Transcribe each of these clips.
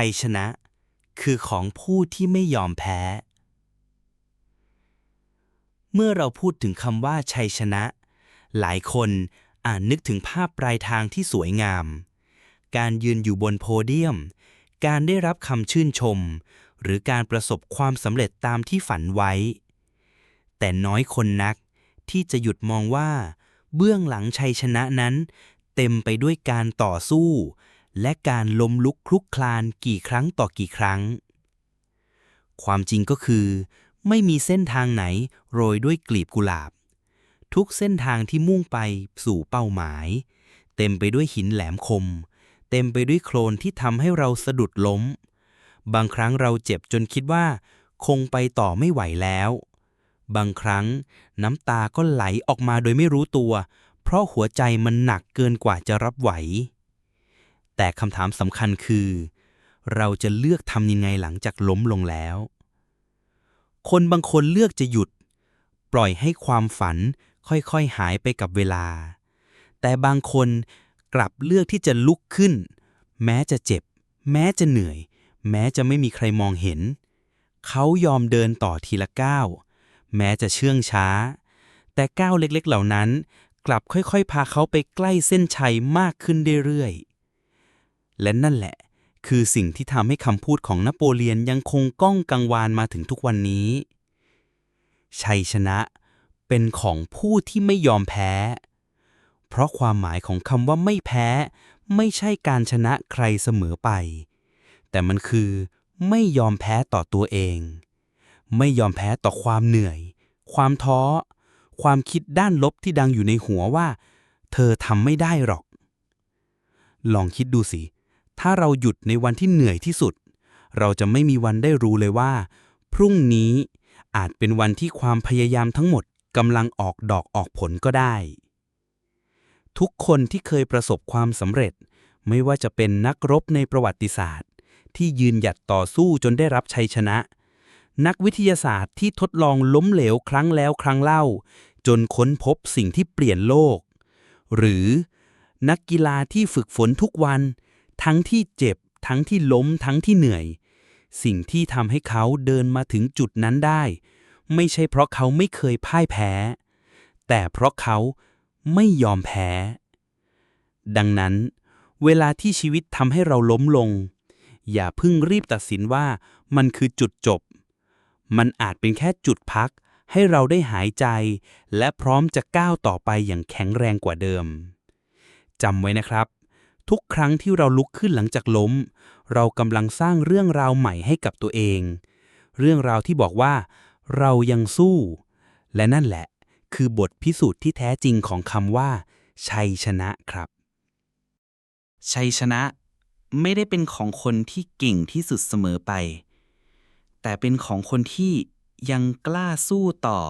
ชัยชนะ คือของผู้ที่ไม่ยอมแพ้ เมื่อเราพูดถึงคำว่าชัยชนะ หลายคนอาจนึกถึงภาพปลายทางที่สวยงาม การยืนอยู่บนโพเดียม การได้รับคำชื่นชม หรือการประสบความสำเร็จตามที่ฝันไว้ แต่น้อยคนนักที่จะหยุดมองว่า เบื้องหลังชัยชนะนั้น เต็มไปด้วยการต่อสู้ และการล้มลุกคลุกคลานกี่ครั้งต่อกี่ครั้ง ความจริงก็คือ ไม่มีเส้นทางไหนโรยด้วยกลีบกุหลาบ ทุกเส้นทางที่มุ่งไปสู่เป้าหมาย เต็มไปด้วยหินแหลมคม เต็มไปด้วยโคลนที่ทำให้เราสะดุดล้ม บางครั้งเราเจ็บจนคิดว่า คงไปต่อไม่ไหวแล้ว บางครั้งน้ำตาก็ไหลออกมาโดยไม่รู้ตัว เพราะหัวใจมันหนักเกินกว่าจะรับไหว แต่คำถามสำคัญคือ เราจะเลือกทำยังไงหลังจากล้มลงแล้ว คนบางคนเลือกจะหยุด ปล่อยให้ความฝันค่อยๆหายไปกับเวลา แต่บางคนกลับเลือกที่จะลุกขึ้น แม้จะเจ็บ แม้จะเหนื่อย แม้จะไม่มีใครมองเห็น เขายอมเดินต่อทีละก้าว แม้จะเชื่องช้า แต่ก้าวเล็กๆเหล่านั้น กลับค่อยๆ พาเขาไปใกล้เส้นชัยมากขึ้นเรื่อยๆ และนั่นแหละ คือสิ่งที่ทำให้คำพูดของนโปเลียนยังคงก้องกังวานมาถึงทุกวันนี้ ชัยชนะเป็นของผู้ที่ไม่ยอมแพ้ เพราะความหมายของคำว่าไม่แพ้ ไม่ใช่การชนะใครเสมอไป แต่มันคือไม่ยอมแพ้ต่อตัวเอง ไม่ยอมแพ้ต่อความเหนื่อย ความท้อ ความคิดด้านลบที่ดังอยู่ในหัวว่า เธอทำไม่ได้หรอก ลองคิดดูสิ ถ้าเราหยุดในวันที่เหนื่อยที่สุด เราจะไม่มีวันได้รู้เลยว่า พรุ่งนี้อาจเป็นวันที่ความพยายามทั้งหมดกำลังออกดอกออกผลก็ได้ ทุกคนที่เคยประสบความสำเร็จ ไม่ว่าจะเป็นนักรบในประวัติศาสตร์ ที่ยืนหยัดต่อสู้จนได้รับชัยชนะ นักวิทยาศาสตร์ที่ทดลองล้มเหลวครั้งแล้วครั้งเล่า จนค้นพบสิ่งที่เปลี่ยนโลก หรือนักกีฬาที่ฝึกฝนทุกวัน ทั้งที่เจ็บ ทั้งที่ล้ม ทั้งที่เหนื่อย สิ่งที่ทำให้เขาเดินมาถึงจุดนั้นได้ ไม่ใช่เพราะเขาไม่เคยพ่ายแพ้ แต่เพราะเขาไม่ยอมแพ้ ดังนั้น เวลาที่ชีวิตทำให้เราล้มลง อย่าเพิ่งรีบตัดสินว่ามันคือจุดจบ มันอาจเป็นแค่จุดพักให้เราได้หายใจ และพร้อมจะก้าวต่อไปอย่างแข็งแรงกว่าเดิมจำไว้นะครับ ทุกครั้งที่เราลุกขึ้นหลังจากล้ม เรากำลังสร้างเรื่องราวใหม่ให้กับตัวเอง เรื่องราวที่บอกว่า เรายังสู้ และนั่นแหละ คือบทพิสูจน์ที่แท้จริงของคำว่า ชัยชนะครับ ชัยชนะ ไม่ได้เป็นของคนที่เก่งที่สุดเสมอไป แต่เป็นของคนที่ยังกล้าสู้ต่อ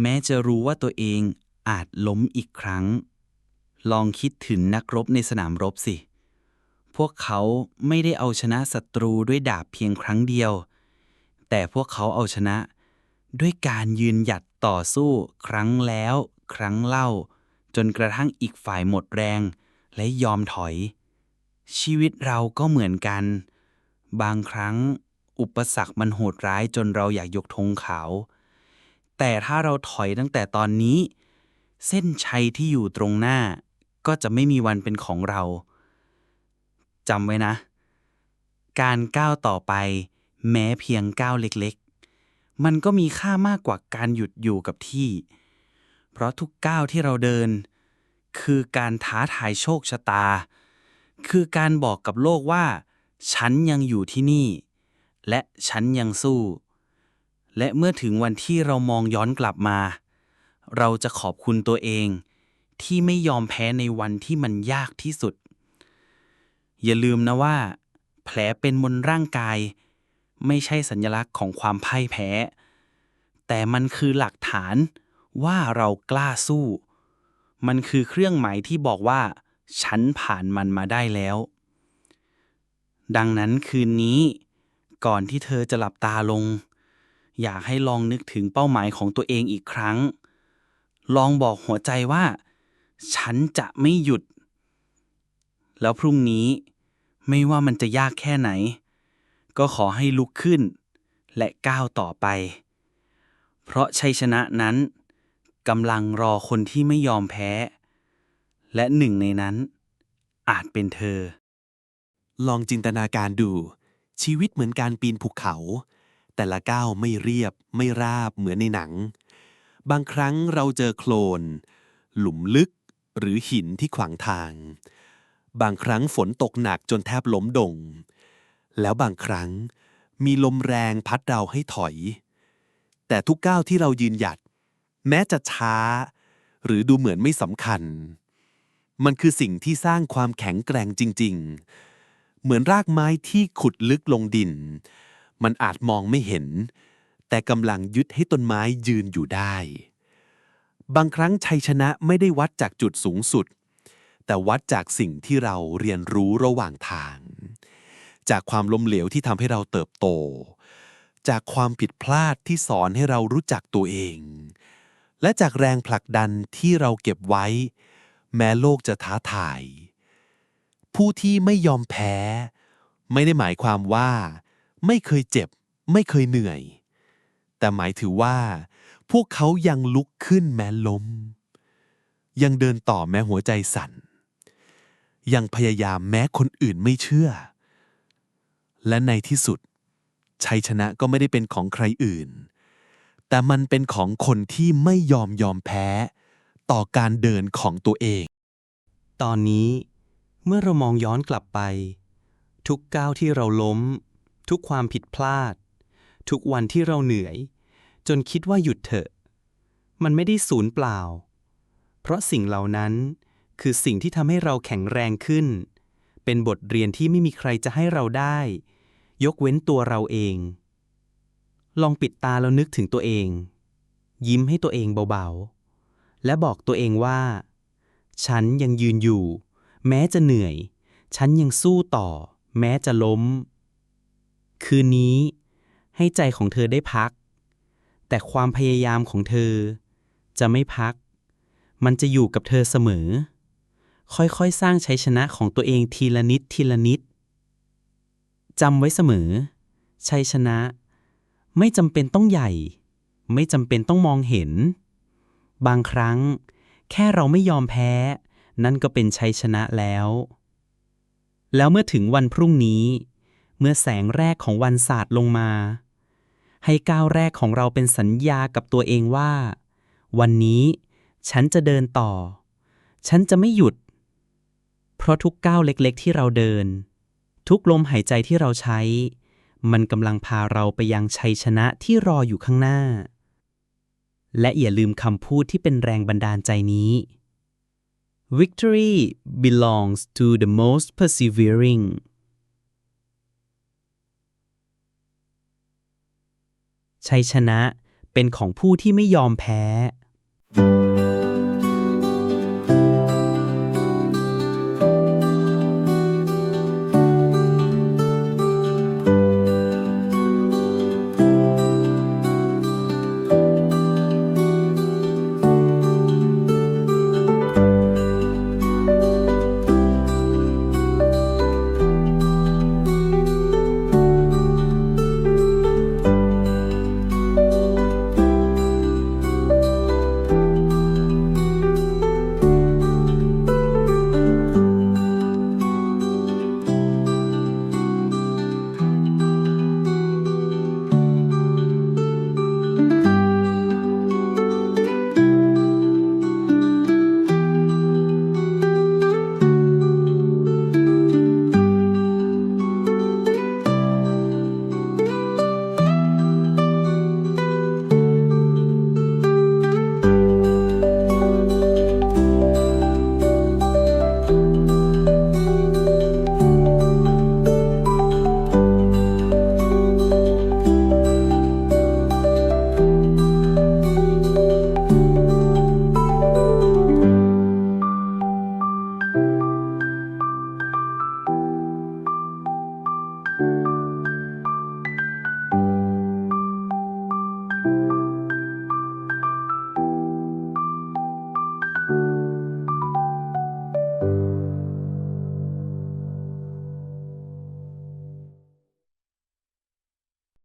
แม้จะรู้ว่าตัวเองอาจล้มอีกครั้ง ลองคิดถึงนักรบในสนามรบสิ พวกเขาไม่ได้เอาชนะศัตรูด้วยดาบเพียงครั้งเดียว แต่พวกเขาเอาชนะ ด้วยการยืนหยัดต่อสู้ครั้งแล้ว ครั้งเล่า จนกระทั่งอีกฝ่ายหมดแรง และยอมถอย ชีวิตเราก็เหมือนกัน บางครั้ง อุปสรรคมันโหดร้ายจนเราอยากยกธงขาว แต่ถ้าเราถอยตั้งแต่ตอนนี้ เส้นชัยที่อยู่ตรงหน้า ก็จะไม่มีวันเป็นของเราจำไว้นะ การก้าวต่อไป แม้เพียงก้าวเล็กๆ มันก็มีค่ามากกว่าการหยุดอยู่กับที่ เพราะทุกก้าวที่เราเดิน คือการท้าทายโชคชะตา คือการบอกกับโลกว่า ฉันยังอยู่ที่นี่ และฉันยังสู้ และเมื่อถึงวันที่เรามองย้อนกลับมา เราจะขอบคุณตัวเอง ที่ไม่ยอมแพ้ในวันที่มันยากที่สุด อย่าลืมนะว่า แผลเป็นบนร่างกาย ไม่ใช่สัญลักษณ์ของความพ่ายแพ้ แต่มันคือหลักฐานว่าเรากล้าสู้ มันคือเครื่องหมายที่บอกว่า ฉันผ่านมันมาได้แล้ว ดังนั้นคืนนี้ ก่อนที่เธอจะหลับตาลง อยากให้ลองนึกถึงเป้าหมายของตัวเองอีกครั้ง ลองบอกหัวใจว่า ฉันจะไม่หยุด แล้วพรุ่งนี้ไม่ว่ามันจะยากแค่ไหน ก็ขอให้ลุกขึ้น และก้าวต่อไป เพราะชัยชนะนั้นกำลังรอคนที่ไม่ยอมแพ้ และหนึ่งในนั้น อาจเป็นเธอ ลองจินตนาการดู ชีวิตเหมือนการปีนภูเขา แต่ละก้าวไม่เรียบไม่ราบเหมือนในหนัง บางครั้งเราเจอโคลน หลุมลึก หรือหินที่ขวางทาง บางครั้งฝนตกหนักจนแทบล้มดง แล้วบางครั้งมีลมแรงพัดเราให้ถอย แต่ทุกก้าวที่เรายืนหยัด แม้จะช้า หรือดูเหมือนไม่สำคัญ มันคือสิ่งที่สร้างความแข็งแกร่งจริง ๆ เหมือนรากไม้ที่ขุดลึกลงดิน มันอาจมองไม่เห็น แต่กำลังยึดให้ต้นไม้ยืนอยู่ได้ บางครั้งชัยชนะไม่ได้วัดจากจุดสูงสุด แต่วัดจากสิ่งที่เราเรียนรู้ระหว่างทาง จากความล้มเหลวที่ทำให้เราเติบโต จากความผิดพลาดที่สอนให้เรารู้จักตัวเอง และจากแรงผลักดันที่เราเก็บไว้ แม้โลกจะท้าทาย ผู้ที่ไม่ยอมแพ้ ไม่ได้หมายความว่า ไม่เคยเจ็บ ไม่เคยเหนื่อย แต่หมายถือว่า พวกเขายังลุกขึ้นแม้ล้ม ยังเดินต่อแม้หัวใจสั่น ยังพยายามแม้คนอื่นไม่เชื่อ และในที่สุด ชัยชนะก็ไม่ได้เป็นของใครอื่น แต่มันเป็นของคนที่ไม่ยอมยอมแพ้ ต่อการเดินของตัวเอง ตอนนี้เมื่อเรามองย้อนกลับไป ทุกก้าวที่เราล้ม ทุกความผิดพลาด ทุกวันที่เราเหนื่อย จนคิดว่าหยุดเถอะ มันไม่ได้สูญเปล่า เพราะสิ่งเหล่านั้นคือสิ่งที่ทำให้เราแข็งแรงขึ้น เป็นบทเรียนที่ไม่มีใครจะให้เราได้ ยกเว้นตัวเราเอง ลองปิดตาแล้วนึกถึงตัวเอง ยิ้มให้ตัวเองเบาๆ และบอกตัวเองว่า ฉันยังยืนอยู่ แม้จะเหนื่อย ฉันยังสู้ต่อ แม้จะล้ม คืนนี้ให้ใจของเธอได้พัก แต่ความพยายามของเธอ จะไม่พัก มันจะอยู่กับเธอเสมอ ค่อยๆ สร้างชัยชนะของตัวเองทีละนิดทีละนิดจำไว้เสมอ ชัยชนะ ไม่จำเป็นต้องใหญ่ ไม่จำเป็นต้องมองเห็น บางครั้ง แค่เราไม่ยอมแพ้ นั่นก็เป็นชัยชนะแล้ว แล้วเมื่อถึงวันพรุ่งนี้ เมื่อแสงแรกของวันสาดลงมา ให้ก้าวแรกของเราเป็นสัญญากับตัวเองว่า วันนี้ฉันจะเดินต่อ ฉันจะไม่หยุด เพราะทุกก้าวเล็กๆ ที่เราเดิน ทุกลมหายใจที่เราใช้ มันกำลังพาเราไปยังชัยชนะที่รออยู่ข้างหน้า และอย่าลืมคำพูดที่เป็นแรงบันดาลใจนี้ Victory belongs to the most persevering ชัยชนะเป็นของผู้ที่ไม่ยอมแพ้